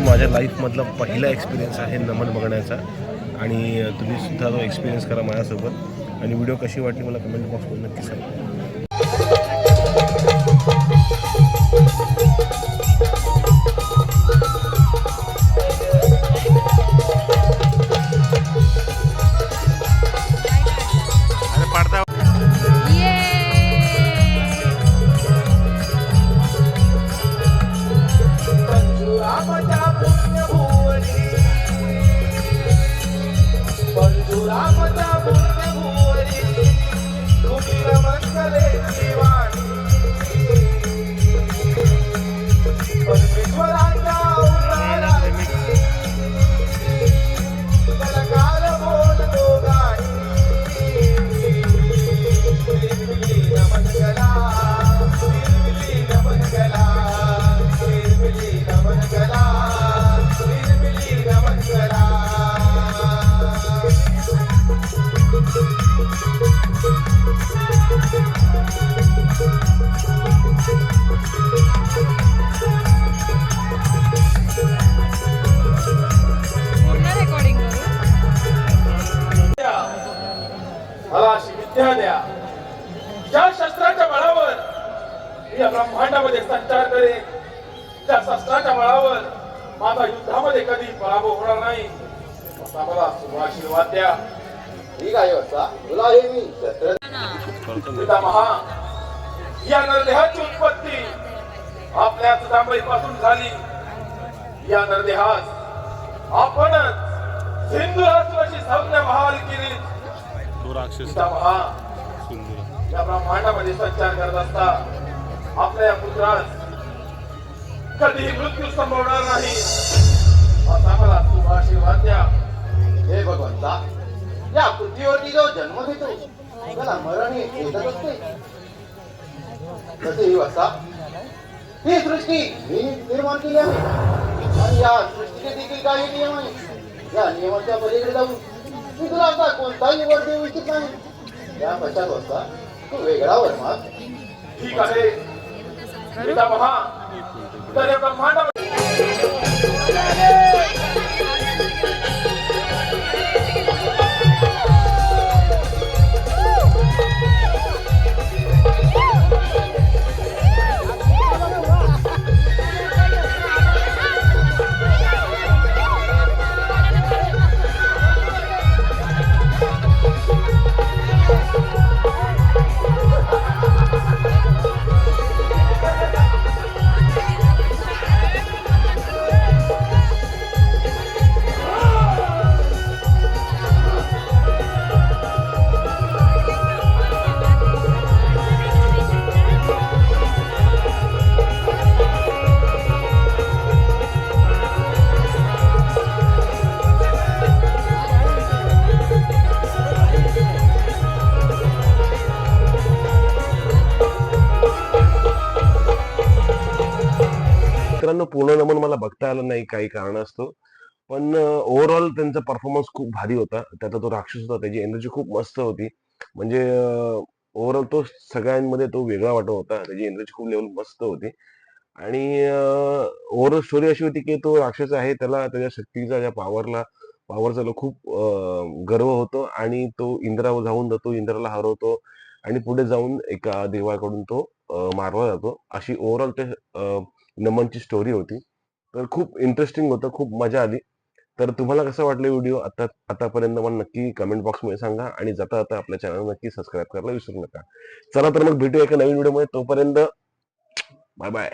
माझ्या लाईफमधला पहिला एक्सपिरियन्स आहे नमन बघण्याचा आणि तुम्ही सुद्धा तो एक्सपिरियन्स करा माझ्यासोबत. आणि व्हिडिओ कशी वाटली मला कमेंट बॉक्समध्ये नक्की सांगा. मला अशी विद्या द्या. ज्या शस्त्राच्या बळावर मी या ब्रह्मांडामध्ये संचार करेन त्या शस्त्राच्या बळावर माझा युद्धामध्ये कधी पराभव होणार नाही असा मला शुभाशीर्वाद द्या. ठीक आहे वत्सा तुला हे मी पितामहा या नरदेहाची उत्पत्ती आपल्याच जांभळीपासून झाली या नरदेहास आपणच सिंधुराष्ट्राची संज्ञा बहाल केली पितामहा सुंदर या ब्रह्मांडामध्ये संचार करत असता आपल्या या पुत्रास कधीही मृत्यू संभवणार नाही असा मला शुभ आशीर्वाद द्या हे भगवंता या पृथ्वीवरती जो जन्म घेतो त्याला मरण हे येतच असते तसे ही वत्सा ही सृष्टी मी निर्माण केली आहे. आणि या सृष्टीचे देखील काही नियम आहे या नियमाच्या पलीकडे जाऊन मी तुला आता कोणताही वर देऊ इच्छित नाही. या पश्चात वत्सा तू वेगळा वर ठीक आहे. ब्रह्मांड मित्रांनो पूर्ण नमन मला बघता आलं नाही काही कारणास्तव पण ओव्हरऑल त्यांचा परफॉर्मन्स खूप भारी होता. त्याचा तो राक्षस होता त्याची एनर्जी खूप मस्त होती. म्हणजे ओव्हरऑल तो सगळ्यांमध्ये तो वेगळा वाटत होता. त्याची एनर्जी खूप लेवल मस्त होती. आणि ओव्हरऑल स्टोरी अशी होती की तो राक्षस आहे त्याला त्याच्या शक्तीचा त्या पॉवरला पॉवरचा खूप गर्व होतो आणि तो इंद्रावर जाऊन जातो इंद्राला हरवतो आणि पुढे जाऊन एका देवाकडून तो मारला जातो. अशी ओव्हरऑल ते नमनची स्टोरी होती. तर खूप इंटरेस्टिंग होतं खूप मजा आली. तर तुम्हाला कसं वाटलं व्हिडिओ आता आतापर्यंत मला नक्की कमेंट बॉक्समध्ये सांगा आणि जाता जाता आपल्या चॅनल नक्की सबस्क्राईब करायला विसरू नका. चला तर मग भेटू एका नवीन व्हिडिओमध्ये तोपर्यंत बाय बाय